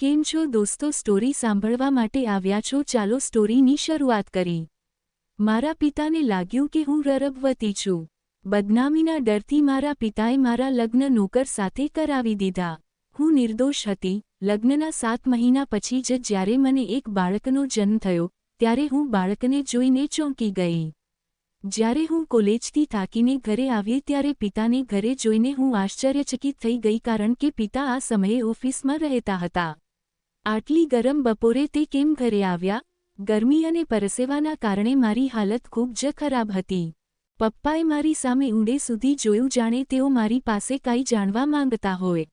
કેમ છો દોસ્તો? સ્ટોરી સાંભળવા માટે આવ્યા છો? ચાલો સ્ટોરીની શરૂઆત કરી મારા પિતાને લાગ્યું કે હું રરબવતી છું. બદનામીના ડરથી મારા પિતાએ મારા લગ્ન નોકર સાથે કરાવી દીધા. હું નિર્દોષ હતી. લગ્નના સાત મહિના પછી જ જ્યારે મને એક બાળકનો જન્મ થયો, ત્યારે હું બાળકને જોઈને ચોંકી ગઈ. જ્યારે હું કોલેજથી થાકીને ઘરે આવી, ત્યારે પિતાને ઘરે જોઈને હું આશ્ચર્યચકિત થઈ ગઈ કારણ કે પિતા આ સમયે ઓફિસમાં રહેતા હતા. આટલી ગરમ બપોરે તે કેમ ઘરે આવ્યા? ગરમી અને પરસેવાના કારણે મારી હાલત ખૂબ જ ખરાબ હતી. પપ્પાએ મારી સામે ઊંડે સુધી જોયું જાણે તેઓ મારી પાસે કાંઈ જાણવા માંગતા હોય.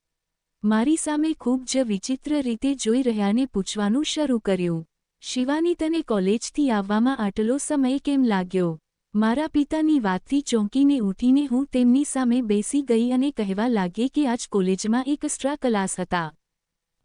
મારી સામે ખૂબ જ વિચિત્ર રીતે જોઈ રહ્યાને પૂછવાનું શરૂ કર્યું. શિવાની તને કોલેજથી આવવામાં આટલો સમય કેમ લાગ્યો? મારા પિતાની વાતથી ચોંકીને ઊઠીને હું તેમની સામે બેસી ગઈ અને કહેવા લાગી કે આજ કોલેજમાં એક એક્સ્ટ્રા ક્લાસ હતા.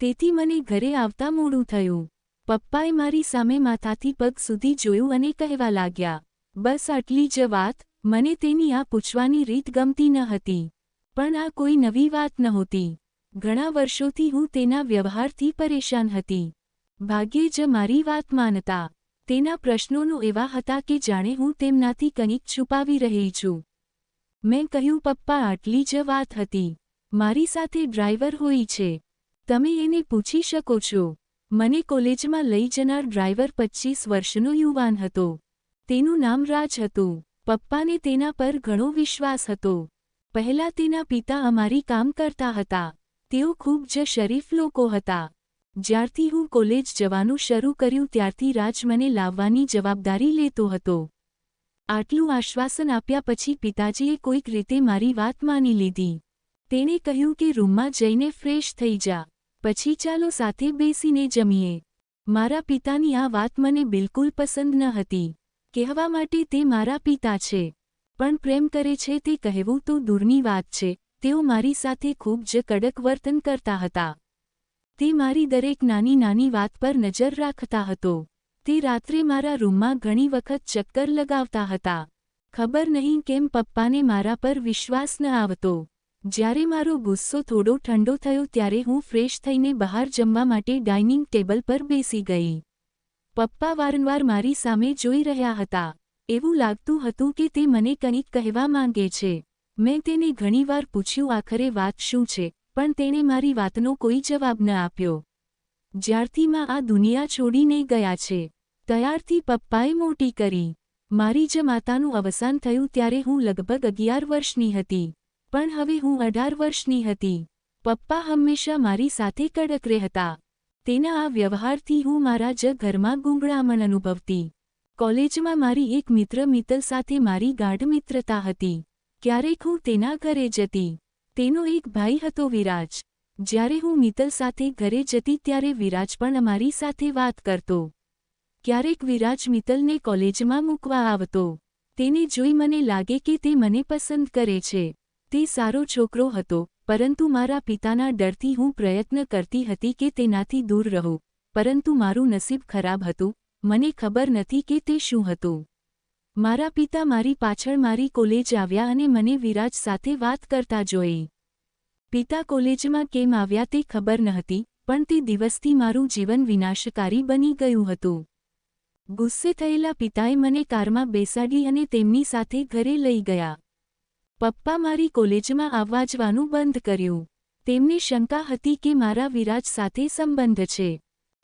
તેથી મને ઘરે આવતા મોડું થયું. પપ્પાએ મારી સામે માથાથી પગ સુધી જોયું અને કહેવા લાગ્યા, બસ આટલી જ વાત, મને તેની આ પૂછવાની રીત ગમતી ન હતી. પણ આ કોઈ નવી વાત નહોતી. ઘણા વર્ષોથી હું તેના વ્યવહારથી પરેશાન હતી. ભાગ્યે જ મારી વાત માનતા. તેના પ્રશ્નોનો એવા હતા કે જાણે હું તેમનાથી કંઈક છુપાવી રહી છું. મેં કહ્યું, પપ્પા, આટલી જ વાત હતી. મારી સાથે ડ્રાઈવર હોય છે. તમે એને પૂછી શકો છો, મને કોલેજમાં લઈ જનાર ડ્રાઈવર પચ્ચીસ વર્ષનો યુવાન હતો. તેનું નામ રાજ હતું. પપ્પાને તેના પર ઘણો વિશ્વાસ હતો. પહેલા તેના પિતા અમારી કામ કરતા હતા. તેઓ ખૂબ જ શરીફ લોકો હતા. જ્યારથી હું કોલેજ જવાનું શરૂ કર્યું ત્યારથી રાજ મને લાવવાની જવાબદારી લેતો હતો. આટલું આશ્વાસન આપ્યા પછી પિતાજીએ કોઈક રીતે મારી વાત માની લીધી. તેણે કહ્યું કે રૂમમાં જઈને ફ્રેશ થઈ જા. પછી ચાલો સાથે બેસીને જમીએ. મારા પિતાની આ વાત મને બિલકુલ પસંદ ન હતી. કહેવા માટે તે મારા પિતા છે. પણ પ્રેમ કરે છે તે કહેવું તો દૂરની વાત છે. તેઓ મારી સાથે ખૂબ જ કડક વર્તન કરતા હતા. તે મારી દરેક નાની નાની વાત પર નજર રાખતા હતો. તે રાત્રે મારા રૂમમાં ઘણી વખત ચક્કર લગાવતા હતા. ખબર નહીં કેમ પપ્પાને મારા પર વિશ્વાસ ન આવતો. જ્યારે મારો ગુસ્સો થોડો ઠંડો થયો ત્યારે હું ફ્રેશ થઈને બહાર જમવા માટે ડાઇનિંગ ટેબલ પર બેસી ગઈ. પપ્પા વારંવાર મારી સામે જોઈ રહ્યા હતા. એવું લાગતું હતું કે તે મને કંઈક કહેવા માંગે છે. મેં તેને ઘણીવાર પૂછ્યું, આખરે વાત શું છે? પણ તેણે મારી વાતનો કોઈ જવાબ ન આપ્યો. જ્યારથી માં આ દુનિયા છોડીને ગયા છે. ત્યારથી પપ્પાએ મોટી કરી. મારી જ માતાનું અવસાન થયું ત્યારે હું લગભગ અગિયાર વર્ષની હતી. પણ હવે હું અઢાર વર્ષની હતી. પપ્પા હંમેશા મારી સાથે કડક રહેતા. તેના આ વ્યવહારથી હું મારા જ ઘરમાં ગુંગળામણ અનુભવતી. કોલેજમાં મારી એક મિત્ર મિત્તલ સાથે મારી ગાઢ મિત્રતા હતી. ક્યારેક હું તેના ઘરે જતી. તેનો એક ભાઈ હતો વિરાજ. જ્યારે હું મિત્તલ સાથે ઘરે જતી ત્યારે વિરાજ પણ અમારી સાથે વાત કરતો. ક્યારેક વિરાજ મિત્તલને કોલેજમાં મૂકવા આવતો. તેને જોઈ મને લાગે કે તે મને પસંદ કરે છે. તે સારો છોકરો હતો, પરંતુ મારા પિતાના ડરથી હું પ્રયત્ન કરતી હતી કે તેનાથી દૂર રહું, પરંતુ મારું નસીબ ખરાબ હતું, મને ખબર નથી કે તે શું હતું. મારા પિતા મારી પાછળ મારી કોલેજ આવ્યા અને મને વિરાજ સાથે વાત કરતા જોઈ. પિતા કોલેજમાં કેમ આવ્યા તે ખબર નહતી, પણ તે દિવસથી મારું જીવન વિનાશકારી બની ગયું હતું. ગુસ્સે થયેલા પિતાએ મને કારમાં બેસાડી અને તેમની સાથે ઘરે લઈ ગયા. પપ્પા મારી કોલેજમાં આવવા જવાનું બંધ કર્યું. તેમને શંકા હતી કે મારા વિરાજ સાથે સંબંધ છે.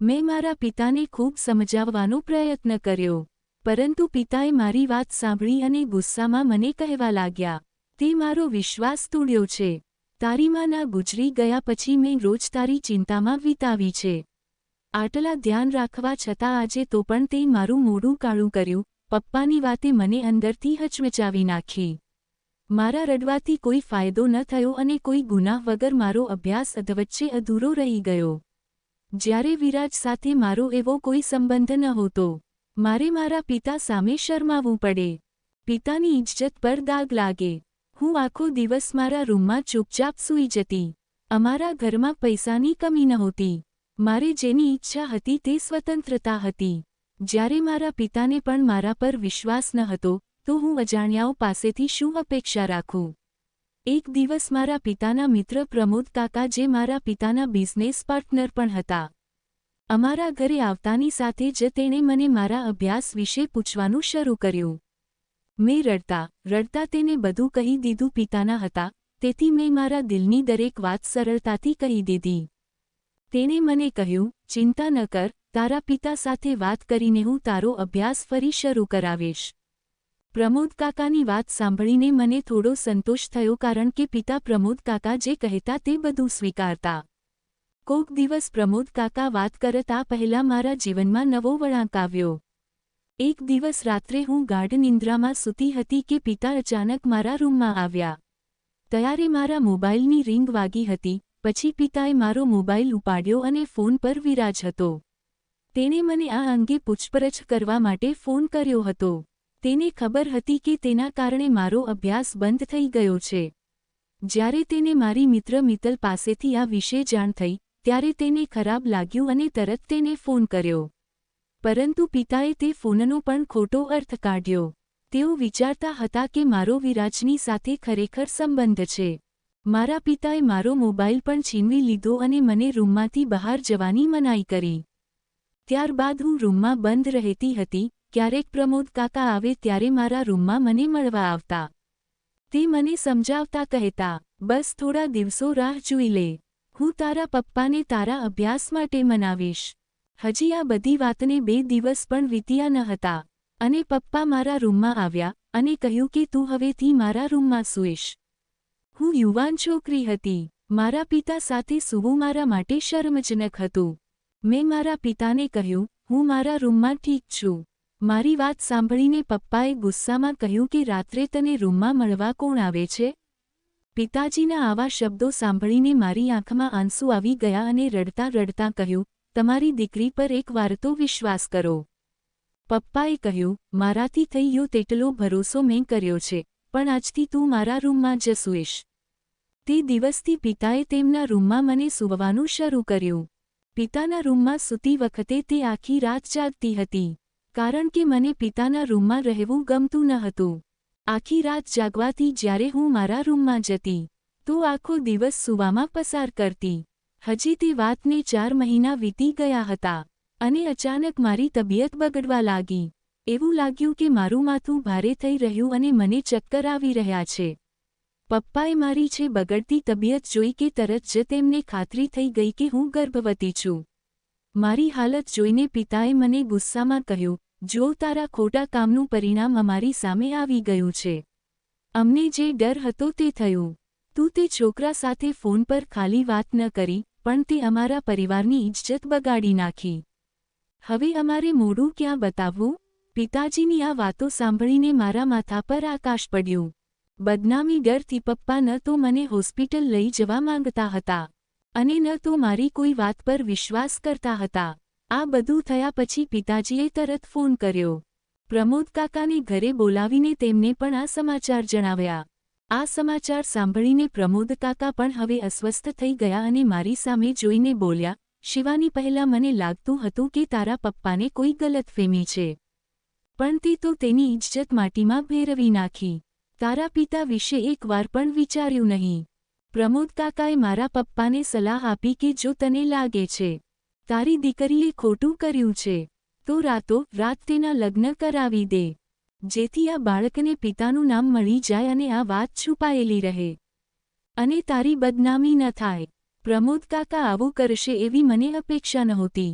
મેં મારા પિતાને ખૂબ સમજાવવાનો પ્રયત્ન કર્યો. પરંતુ પિતાએ મારી વાત સાંભળી અને ગુસ્સામાં મને કહેવા લાગ્યા, તે મારો વિશ્વાસ તોડ્યો છે. તારી માના ગુજરી ગયા પછી મેં રોજ તારી ચિંતામાં વિતાવી છે. આટલા ધ્યાન રાખવા છતાં આજે તો પણ તે મારું મોડું કાળું કર્યું. પપ્પાની વાતે મને અંદરથી હચમચાવી નાખી. મારા રડવાથી કોઈ ફાયદો ન થયો અને કોઈ ગુનાહ વગર મારો અભ્યાસ અધવચ્ચે અધૂરો રહી ગયો. જ્યારે વિરાજ સાથે મારો એવો કોઈ સંબંધ નહોતો મારે મારા પિતા સામે શરમાવવું પડે. પિતાની ઇજ્જત પર દાગ લાગે. હું આખો દિવસ મારા રૂમમાં ચૂપચાપ સૂઈ જતી. અમારા ઘરમાં પૈસાની કમી નહોતી મારે જેની ઈચ્છા હતી તે સ્વતંત્રતા હતી. જ્યારે મારા પિતાને પણ મારા પર વિશ્વાસ ન હતો તો હું અજાણ્યાઓ પાસેથી શું અપેક્ષા રાખું? એક દિવસ મારા પિતાના મિત્ર પ્રમોદ કાકા જે મારા પિતાના બિઝનેસ પાર્ટનર પણ હતા. અમારા ઘરે આવતાની સાથે જ તેણે મને મારા અભ્યાસ વિશે પૂછવાનું શરૂ કર્યું. મેં રડતા રડતા તેને બધું કહી દીધું પિતાના હતા, તેથી મેં મારા દિલની દરેક વાત સરળતાથી કહી દીધી. તેણે મને કહ્યું, ચિંતા ન કર, તારા પિતા સાથે વાત કરીને હું તારો અભ્યાસ ફરી શરૂ કરાવીશ. પ્રમોદ કાકાની વાત સાંભળીને મને થોડો સંતોષ થયો કારણ કે પિતા પ્રમોદ કાકા જે કહેતા તે બધું સ્વીકારતા. કોક દિવસ પ્રમોદ કાકા વાત કરતા પહેલાં મારા જીવનમાં નવો વળાંક આવ્યો. એક દિવસ રાત્રે હું ગાઢ નિંદ્રામાં સૂતી હતી કે પિતા અચાનક મારા રૂમમાં આવ્યા. ત્યારે મારા મોબાઈલની રિંગ વાગી હતી, પછી પિતાએ મારો મોબાઈલ ઉપાડ્યો અને ફોન પર વિરાજ હતો. તેણે મને આ અંગે પૂછપરછ કરવા માટે ફોન કર્યો હતો. તેને ખબર હતી કે તેના કારણે મારો અભ્યાસ બંધ થઈ ગયો છે. જ્યારે તેને મારી મિત્ર મિત્તલ પાસેથી આ વિશે જાણ થઈ, ત્યારે તેને ખરાબ લાગ્યું અને તરત તેને ફોન કર્યો. પરંતુ પિતાએ તે ફોનનો પણ ખોટો અર્થ કાઢ્યો. તેઓ વિચારતા હતા કે મારો વિરાજની સાથે ખરેખર સંબંધ છે. મારા પિતાએ મારો મોબાઈલ પણ છીનવી લીધો અને મને રૂમમાંથી બહાર જવાની મનાઈ કરી. ત્યારબાદ હું રૂમમાં બંધ રહેતી હતી ક્યારેક પ્રમોદ કાકા આવે ત્યારે મારા રૂમમાં મને મળવા આવતા. તે મને સમજાવતા કહેતા, બસ થોડા દિવસો રાહ જોઈ લે. હું તારા પપ્પાને તારા અભ્યાસ માટે મનાવીશ. હજી આ બધી વાતને બે દિવસ પણ વીત્યા ન હતા. અને પપ્પા મારા રૂમમાં આવ્યા અને કહ્યું કે તું હવેથી મારા રૂમમાં સૂઈશ. હું યુવાન છોકરી હતી. મારા પિતા સાથે સૂવું મારા માટે શર્મજનક હતું. મેં મારા પિતાને કહ્યું, હું મારા રૂમમાં ઠીક છું. મારી વાત સાંભળીને પપ્પાએ ગુસ્સામાં કહ્યું કે રાત્રે તને રૂમમાં મળવા કોણ આવે છે? પિતાજીના આવા શબ્દો સાંભળીને મારી આંખમાં આંસુ આવી ગયા અને રડતા રડતા કહ્યું, તમારી દીકરી પર એક વાર તો વિશ્વાસ કરો. પપ્પાએ કહ્યું, મારાથી થઈ ગયો તેટલો ભરોસો મેં કર્યો છે, પણ આજથી તું મારા રૂમમાં જસુઈશ તે દિવસથી પિતાએ તેમના રૂમમાં મને સૂવવાનું શરૂ કર્યું. પિતાના રૂમમાં સૂતી વખતે તે આખી રાત જાગતી હતી. કારણ કે મને પિતાના રૂમમાં રહેવું ગમતું ન હતું. આખી રાત જાગવાથી જ્યારે હું મારા રૂમમાં જતી, તો આખો દિવસ સૂવામાં પસાર કરતી. હજી તે વાતને ચાર મહિના વીતી ગયા હતા, અને અચાનક મારી તબિયત બગડવા લાગી. એવું લાગ્યું કે મારું માથું ભારે થઈ રહ્યું અને મને ચક્કર આવી રહ્યા છે. પપ્પાએ મારી છે બગડતી તબિયત જોઈ કે તરત જ તેમને ખાતરી થઈ ગઈ કે હું ગર્ભવતી છું. મારી હાલત જોઈને પિતાએ મને ગુસ્સામાં કહ્યું જો તારા ખોટા કામનું પરિણામ અમારી સામે આવી ગયું છે. અમને જે ડર હતો તે થયું. તું તે છોકરા સાથે ફોન પર ખાલી વાત ન કરી, પણ તે અમારા પરિવારની ઇજ્જત બગાડી નાખી. હવે અમારે મોડું ક્યાં બતાવવું? પિતાજીની આ વાતો સાંભળીને મારા માથા પર આકાશ પડ્યું. બદનામી ડરથી પપ્પા ન તો મને હોસ્પિટલ લઈ જવા માંગતા હતા. અને ન તો મારી કોઈ વાત પર વિશ્વાસ કરતા હતા. આ બધું થયા પછી પિતાજીએ તરત ફોન કર્યો. પ્રમોદ કાકાને ઘરે બોલાવીને તેમને પણ આ સમાચાર જણાવ્યા. આ સમાચાર સાંભળીને પ્રમોદ કાકા પણ હવે અસ્વસ્થ થઈ ગયા અને મારી સામે જોઈને બોલ્યા, શિવાની પહેલાં મને લાગતું હતું કે તારા પપ્પાને કોઈ ગલતફેમી છે. પણ તે તો તેની ઇજ્જત માટીમાં ભેરવી નાખી. તારા પિતા વિશે એકવાર પણ વિચાર્યું નહીં પ્રમોદ કાકાએ મારા પપ્પાને સલાહ આપી કે જો તને લાગે છે તારી દીકરીએ ખોટું કર્યું છે, તો રાતો રાત તેના લગ્ન કરાવી દે. જેથી આ બાળકને પિતાનું નામ મળી જાય અને આ વાત છુપાયેલી રહે. અને તારી બદનામી ન થાય. પ્રમોદ કાકા આવું કરશે એવી મને અપેક્ષા નહોતી.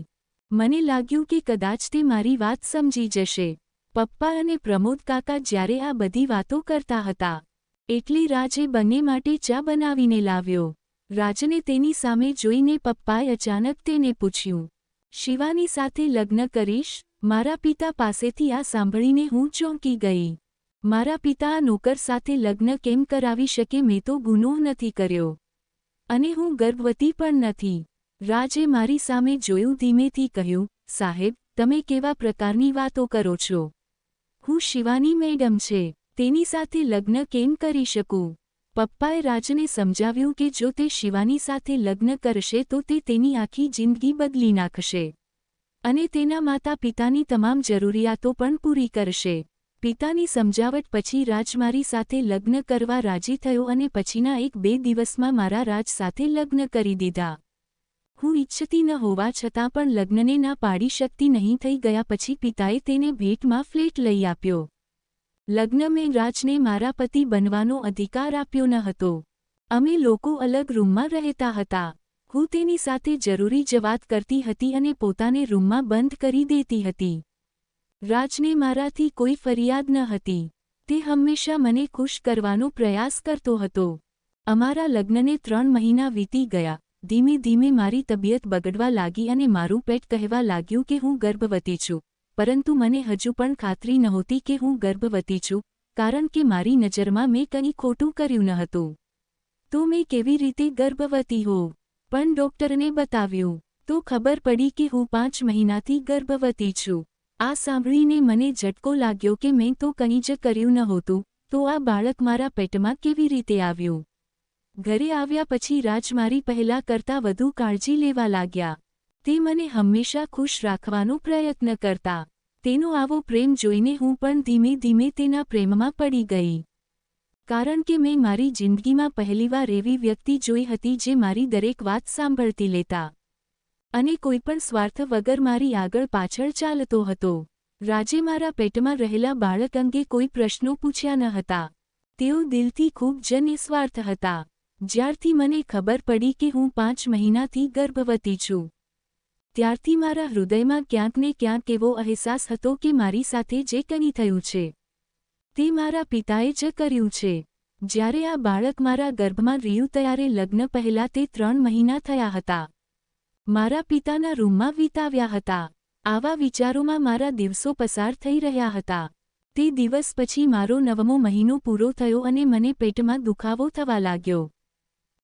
મને લાગ્યું કે કદાચ તે મારી વાત સમજી જશે. પપ્પા અને પ્રમોદ કાકા જ્યારે આ બધી વાતો કરતા હતા, એટલી રાજે બંને માટે ચા બનાવીને લાવ્યો. રાજને તેની સામે જોઈને પપ્પાએ અચાનક તેને પૂછ્યું, શિવાની સાથે લગ્ન કરીશ? મારા પિતા પાસેથી આ સાંભળીને હું ચોંકી ગઈ. મારા પિતા આ નોકર સાથે લગ્ન કેમ કરાવી શકે મેં તો ગુનો નથી કર્યો. અને હું ગર્ભવતી પણ નથી. રાજે મારી સામે જોયું, ધીમેથી કહ્યું, સાહેબ, તમે કેવા પ્રકારની વાતો કરો છો? હું શિવાની મેડમ છે. તેની સાથે લગ્ન કેમ કરી શકું? પપ્પાએ રાજને સમજાવ્યું કે જો તે શિવાની સાથે લગ્ન કરશે તો તે તેની આખી જિંદગી બદલી નાખશે. અને તેના માતા પિતાની તમામ જરૂરિયાતો પણ પૂરી કરશે. પિતાની સમજાવટ પછી રાજ મારી સાથે લગ્ન કરવા રાજી થયો અને પછીના એક બે દિવસમાં મારા રાજ સાથે લગ્ન કરી દીધા. હું ઈચ્છતી ન હોવા છતાં પણ લગ્નને ના પાડી શકતી નહીં થઈ ગયા પછી પિતાએ તેને ભેટમાં ફ્લેટ લઈ આપ્યો. લગ્ન મેં રાજને મારા પતિ બનવાનો અધિકાર આપ્યો ન હતો. અમે લોકો અલગ રૂમમાં રહેતા હતા. હું તેની સાથે જરૂરી જ વાત કરતી હતી અને પોતાને રૂમમાં બંધ કરી દેતી હતી. રાજને મારાથી કોઈ ફરિયાદ ન હતી. તે હંમેશા મને ખુશ કરવાનો પ્રયાસ કરતો હતો. અમારા લગ્નને ત્રણ મહિના વીતી ગયા. ધીમે ધીમે મારી તબિયત બગડવા લાગી અને મારું પેટ કહેવા લાગ્યું કે હું ગર્ભવતી છું. પરંતુ મને હજુ પણ ખાતરી નહોતી કે હું ગર્ભવતી છું, કારણ કે મારી નજરમાં મેં કંઈ ખોટું કર્યું ન હતું. તો મેં કેવી રીતે ગર્ભવતી હોઉં? પણ ડોક્ટરને બતાવ્યું, તો ખબર પડી કે હું પાંચ મહિનાથી ગર્ભવતી છું. આ સાંભળીને મને ઝટકો લાગ્યો કે મેં તો કંઈ જ કર્યું નહોતું તો આ બાળક મારા પેટમાં કેવી રીતે આવ્યું? ઘરે આવ્યા પછી રાજ મારી પહેલા કરતા વધુ કાળજી લેવા લાગ્યા. તે મને હંમેશા ખુશ રાખવાનો પ્રયત્ન કરતા. તેનો આવો પ્રેમ જોઈને હું પણ ધીમે ધીમે તેના પ્રેમમાં પડી ગઈ. કારણ કે મેં મારી જિંદગીમાં પહેલીવાર એવી વ્યક્તિ જોઈ હતી જે મારી દરેક વાત સાંભળતી લેતા. અને કોઈપણ સ્વાર્થ વગર મારી આગળ પાછળ ચાલતો હતો. રાજે મારા પેટમાં રહેલા બાળક અંગે કોઈ પ્રશ્નો પૂછ્યા ન હતા. તેઓ દિલથી ખૂબ જ નિસ્વાર્થ હતા. જ્યારથી મને ખબર પડી કે હું પાંચ મહિનાથી ગર્ભવતી છું. ત્યારથી મારા હૃદયમાં ક્યાંક ને ક્યાંક એવો અહેસાસ હતો કે મારી સાથે જે કંઈ થયું છે, તે મારા પિતાએ જ કર્યું છે. જ્યારે આ બાળક મારા ગર્ભમાં રહ્યું ત્યારે લગ્ન પહેલા તે ત્રણ મહિના થયા હતા. મારા પિતાના રૂમમાં વિતાવ્યા હતા. આવા વિચારોમાં મારા દિવસો પસાર થઈ રહ્યા હતા. તે દિવસ પછી મારો નવમો મહિનો પૂરો થયો અને મને પેટમાં દુખાવો થવા લાગ્યો.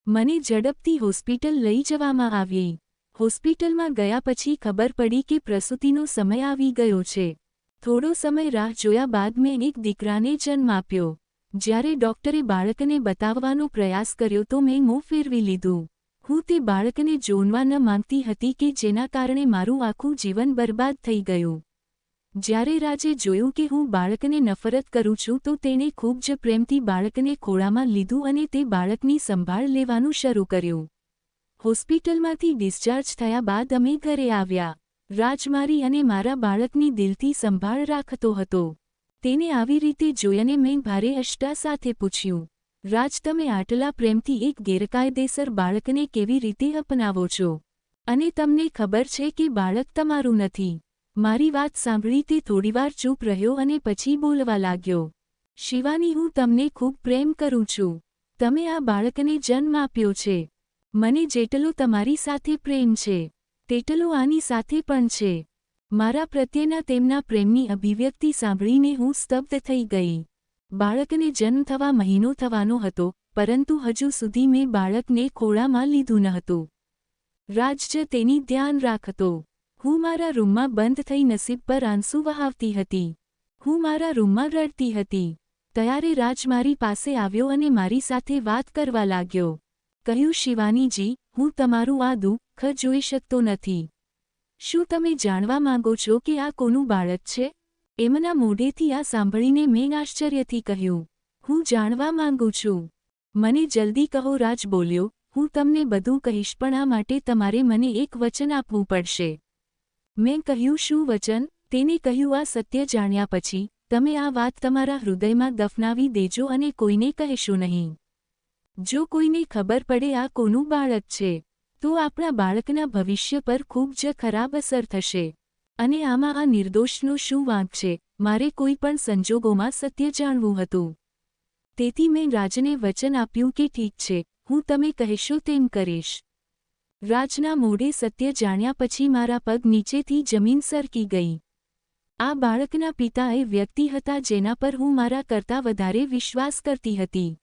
મને ઝડપથી હોસ્પિટલ લઈ જવામાં આવી. હોસ્પિટલમાં ગયા પછી ખબર પડી કે પ્રસૂતિનો સમય આવી ગયો છે. થોડો સમય રાહ જોયા બાદ મેં એક દીકરાને જન્મ આપ્યો. જ્યારે ડોક્ટરે બાળકને બતાવવાનો પ્રયાસ કર્યો તો મેં મોં ફેરવી લીધું. હું તે બાળકને જોનવા ન માંગતી હતી કે જેના કારણે મારું આખું જીવન બરબાદ થઈ ગયું. જ્યારે રાજે જોયું કે હું બાળકને નફરત કરું છું તો તેણે ખૂબ જ પ્રેમથી બાળકને ખોળામાં લીધું અને તે બાળકની સંભાળ લેવાનું શરૂ કર્યું. હોસ્પિટલમાંથી ડિસ્ચાર્જ થયા બાદ અમે ઘરે આવ્યા. રાજમારી અને મારા બાળકની દિલથી સંભાળ રાખતો હતો. તેને આવી રીતે જોઈને મેં ભારે અષ્ટા સાથે પૂછ્યું, રાજ, તમે આટલા પ્રેમથી એક ગેરકાયદેસર બાળકને કેવી રીતે અપનાવો છો? અને તમને ખબર છે કે બાળક તમારું નથી. મારી વાત સાંભળી તે થોડીવાર ચૂપ રહ્યો અને પછી બોલવા લાગ્યો, શિવાની, હું તમને ખૂબ પ્રેમ કરું છું. તમે આ બાળકને જન્મ આપ્યો છે. મને જેટલો તમારી સાથે પ્રેમ છે, તેટલો આની સાથે પણ છે. મારા પ્રત્યેના તેમના પ્રેમની અભિવ્યક્તિ સાંભળીને હું સ્તબ્ધ થઈ ગઈ. બાળકને જન્મ થવા મહિનો થવાનો હતો, પરંતુ હજુ સુધી મેં બાળકને ખોળામાં લીધું ન હતું. રાજ જ તેની ધ્યાન રાખતો. હું મારા રૂમમાં બંધ થઈ નસીબ પર આંસુ વહાવતી હતી. હું મારા રૂમમાં રડતી હતી. ત્યારે રાજ મારી પાસે આવ્યો અને મારી સાથે વાત કરવા લાગ્યો. કહ્યું, શિવાનીજી, હું તમારું આ દુઃખ જોઈ શકતો નથી. શું તમે જાણવા માંગો છો કે આ કોનું બાળક છે? એમના મોઢેથી આ સાંભળીને મેં આશ્ચર્યથી કહ્યું, હું જાણવા માંગુ છું. મને જલ્દી કહો. રાજ બોલ્યો, હું તમને બધું કહીશ, પણ આ માટે તમારે મને એક વચન આપવું પડશે. મેં કહ્યું, શું વચન? તેને કહ્યું, આ સત્ય જાણ્યા પછી, તમે આ વાત તમારા હૃદયમાં દફનાવી દેજો અને કોઈને કહેશો નહીં. જો કોઈને ખબર પડે આ કોનું બાળક છે, તો આપણા બાળકના ભવિષ્ય પર ખૂબ જ ખરાબ અસર થશે. અને આમાં આ નિર્દોષનો શું વાંક છે, મારે કોઈ પણ સંજોગોમાં સત્ય જાણવું હતું. તેથી મેં રાજને વચન આપ્યું કે ઠીક છે, હું તમે કહેશો તેમ કરીશ. રાજના મોઢે સત્ય જાણ્યા પછી મારા પગ નીચેથી જમીન સરકી ગઈ. આ બાળકના પિતા એ વ્યક્તિ હતા જેના પર હું મારા કરતા વધારે વિશ્વાસ કરતી હતી.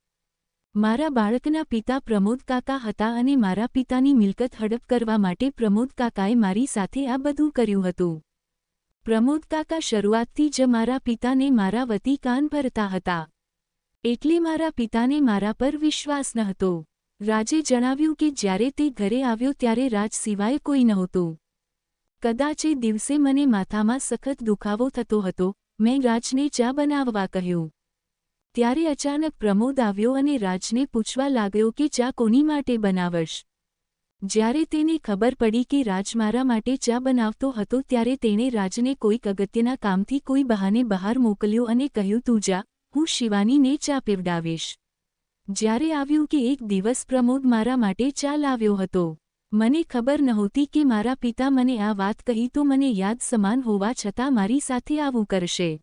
મારા બાળકના પિતા પ્રમોદ કાકા હતા અને મારા પિતાની મિલકત હડપ કરવા માટે પ્રમોદ કાકાએ મારી સાથે આ બધું કર્યું હતું. પ્રમોદ કાકા શરૂઆતથી જ મારા પિતાને મારા વતી કાન ભરતા હતા. એટલે મારા પિતાને મારા પર વિશ્વાસ ન હતો. રાજે જણાવ્યું કે જ્યારે તે ઘરે આવ્યો ત્યારે રાજ સિવાય કોઈ નહોતું. કદાચ એ દિવસે મને માથામાં સખત દુખાવો થતો હતો, મેં રાજને ચા બનાવવા કહ્યું. ત્યારે અચાનક પ્રમોદ આવ્યો અને રાજને પૂછવા લાગ્યો કે ચા કોની માટે બનાવશ? જ્યારે તેને ખબર પડી કે રાજ મારા માટે ચા બનાવતો હતો ત્યારે તેણે રાજને કોઈક અગત્યના કામથી કોઈ બહાને બહાર મોકલ્યો અને કહ્યું, તું જા, હું શિવાનીને ચા પીવડાવીશ. જ્યારે આવ્યું કે એક દિવસ પ્રમોદ મારા માટે ચા લાવ્યો હતો. મને ખબર નહોતી કે મારા પિતા મને આ વાત કહી તો મને યાદ સમાન હોવા છતાં મારી સાથે આવું કરશે.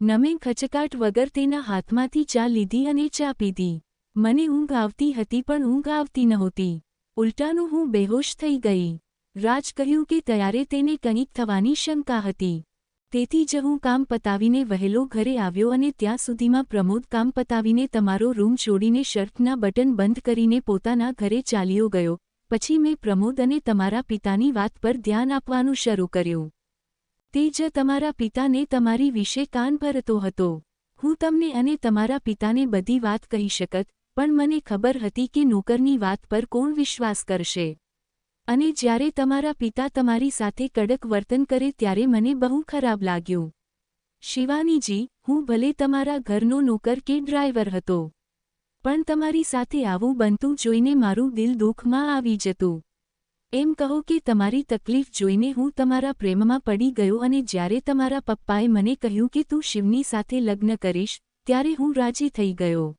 નમે ખચકાટ વગર તેના હાથમાંથી ચા લીધી અને ચા પીધી. મને ઊંઘ આવતી હતી પણ ઊંઘ આવતી નહોતી. ઉલટાનું હું બેહોશ થઈ ગઈ. રાજ કહ્યું કે ત્યારે તેને કંઈક થવાની શંકા હતી. તેથી જ હું કામ પતાવીને વહેલો ઘરે આવ્યો અને ત્યાં સુધીમાં પ્રમોદ કામ પતાવીને તમારો રૂમ છોડીને શર્ટના બટન બંધ કરીને પોતાના ઘરે ચાલ્યો ગયો. પછી મેં પ્રમોદ અને તમારા પિતાની વાત પર ધ્યાન આપવાનું શરૂ કર્યું. તે જ તમારા પિતાને તમારી વિશે કાન ભરતો હતો. હું તમને અને તમારા પિતાને બધી વાત કહી શકત, પણ મને ખબર હતી કે નોકરની વાત પર કોણ વિશ્વાસ કરશે. અને જ્યારે તમારા પિતા તમારી સાથે કડક વર્તન કરે ત્યારે મને બહુ ખરાબ લાગ્યું. શિવાનીજી, હું ભલે તમારા ઘરનો નોકર કે ડ્રાઈવર હતો, પણ તમારી સાથે આવું બનતું જોઈને મારું દિલ દુઃખમાં આવી જતું. એમ કહો કે તમારી તકલીફ જોઈને હું તમારા પ્રેમમાં પડી ગયો અને જ્યારે તમારા પપ્પાએ મને કહ્યું કે તું શિવની સાથે લગ્ન કરીશ, ત્યારે હું રાજી થઈ ગયો.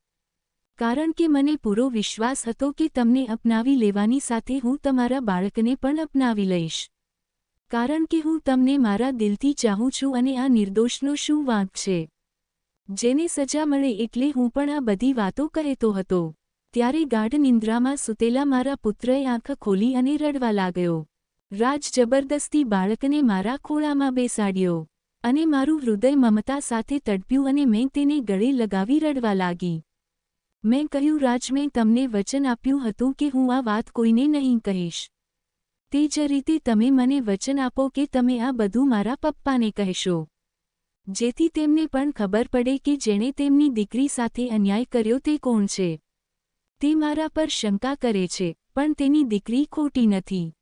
કારણ કે મને પૂરો વિશ્વાસ હતો કે તમને અપનાવી લેવાની સાથે હું તમારા બાળકને પણ અપનાવી લઈશ. કારણ કે હું તમને મારા દિલથી ચાહું છું અને આ નિર્દોષનો શું વાંક છે? જેને સજા મળે એટલે હું પણ આ બધી વાતો કહેતો હતો. ત્યારે ગાઢ નિંદ્રામાં સૂતેલા મારા પુત્રએ આંખ ખોલી અને રડવા લાગ્યો. રાજ જબરદસ્તી બાળકને મારા ખોળામાં બેસાડ્યો અને મારું હૃદય મમતા સાથે તડપ્યું અને મેં તેને ગળે લગાવી રડવા લાગી. મેં કહ્યું, રાજ, મેં તમને વચન આપ્યું હતું કે હું આ વાત કોઈને નહીં કહીશ. તે જ રીતે તમે મને વચન આપો કે તમે આ બધું મારા પપ્પાને કહેશો. જેથી તેમને પણ ખબર પડે કે જેણે તેમની દીકરી સાથે અન્યાય કર્યો તે કોણ છે. તે મારા પર શંકા કરે છે, પણ તેની દીકરી ખોટી નથી.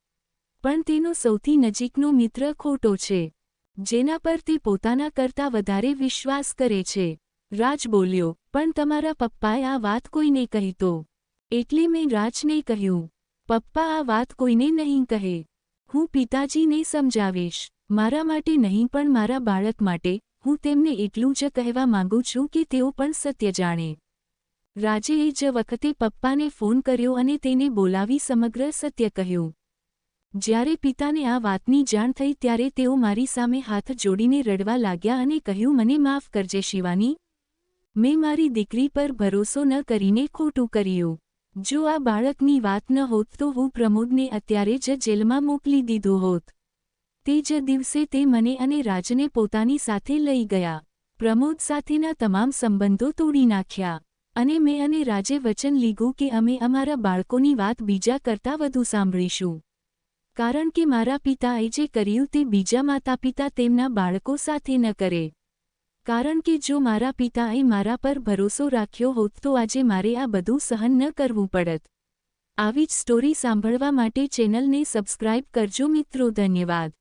પણ તેનો સૌથી નજીકનો મિત્ર ખોટો છે, જેના પર તે પોતાના કરતા વધારે વિશ્વાસ કરે છે. રાજ બોલ્યો, પણ તમારા પપ્પાએ આ વાત કોઈને કહી તો? એટલે મેં રાજને કહ્યું, પપ્પા, આ વાત કોઈને નહીં કહે. હું પિતાજીને સમજાવીશ. મારા માટે નહીં, પણ મારા બાળક માટે. હું તેમને એટલું જ કહેવા માંગુ છું કે તેઓ પણ સત્ય જાણે. રાજે જ વખતે પપ્પાને ફોન કર્યો અને તેને બોલાવી સમગ્ર સત્ય કહ્યું. જ્યારે પિતાને આ વાતની જાણ થઈ ત્યારે તેઓ મારી સામે હાથ જોડીને રડવા લાગ્યા અને કહ્યું, મને માફ કરજે શિવાની. મેં મારી દીકરી પર ભરોસો ન કરીને ખોટું કર્યું. જો આ બાળકની વાત ન હોત તો હું પ્રમોદને અત્યારે જ જેલમાં મોકલી દીધો હોત. તે જ દિવસે તે મને અને રાજને પોતાની સાથે લઈ ગયા. પ્રમોદ સાથેના તમામ સંબંધો તોડી નાખ્યા. અને મેં અને રાજે વચન લીધું કે અમે અમારા બાળકોની વાત બીજા કરતાં વધુ સાંભળીશું. કારણ કે મારા પિતાએ જે કર્યું તે બીજા માતા પિતા તેમના બાળકો સાથે ન કરે. કારણ કે જો મારા પિતાએ મારા પર ભરોસો રાખ્યો હોત તો આજે મારે આ બધું સહન ન કરવું પડત. આવી જ સ્ટોરી સાંભળવા માટે ચેનલને સબસ્ક્રાઇબ કરજો મિત્રો, ધન્યવાદ.